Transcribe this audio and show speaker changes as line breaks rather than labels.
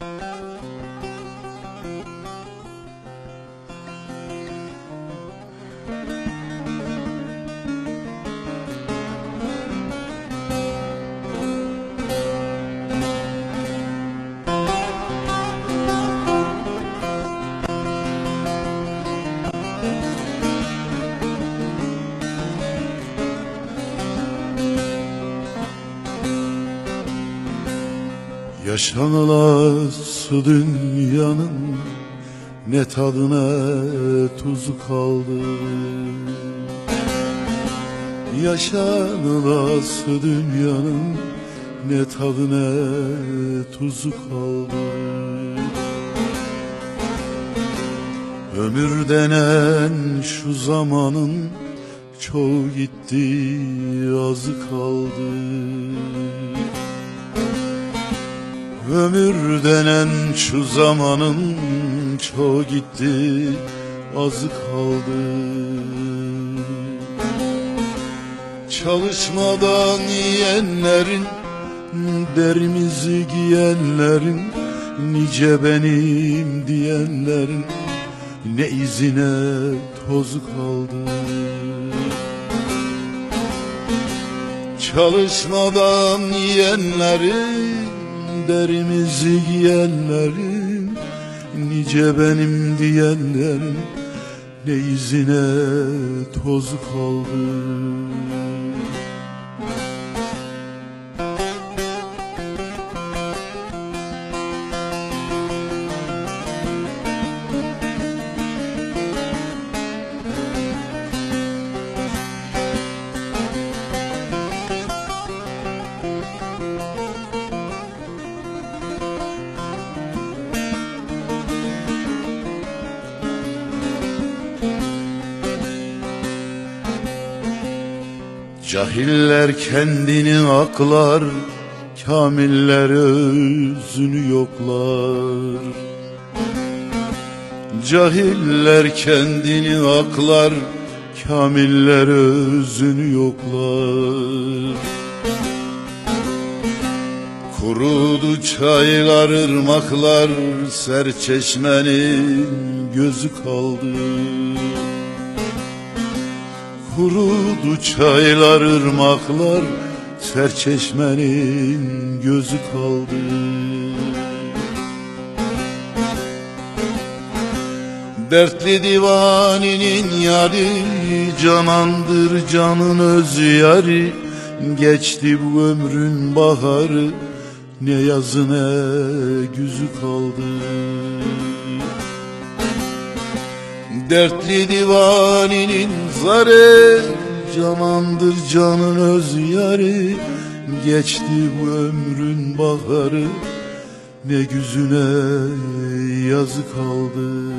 you Yaşanılası dünyanın ne tadına tuzu kaldı? Yaşanılası dünyanın ne tadına tuzu kaldı? Ömür denen şu zamanın çoğu gitti azı kaldı Ömür denen şu zamanın çoğu gitti azı kaldı. Çalışmadan yiyenlerin derimizi giyenlerin Nice benim diyenlerin ne izine tozu kaldı. Çalışmadan yiyenlerin derimizi giyenlerin Nice benim diyenlerin ne izine tozu kaldı Cahiller kendini aklar Kamiller özünü yoklar. Cahiller kendini aklar Kamiller özünü yoklar. Kurudu çaylar, ırmaklar Serçeşmenin gözü kaldı Kurudu çaylar, ırmaklar. Serçeşmenin gözü kaldı. Dertli divaninin yari Canandır canın öz yari. Geçti bu ömrün baharı Ne yazı ne güzü kaldı Dertli divaninin zarı Canandır canın öz yarı. Geçti bu ömrün baharı Ne güzüne yazı kaldı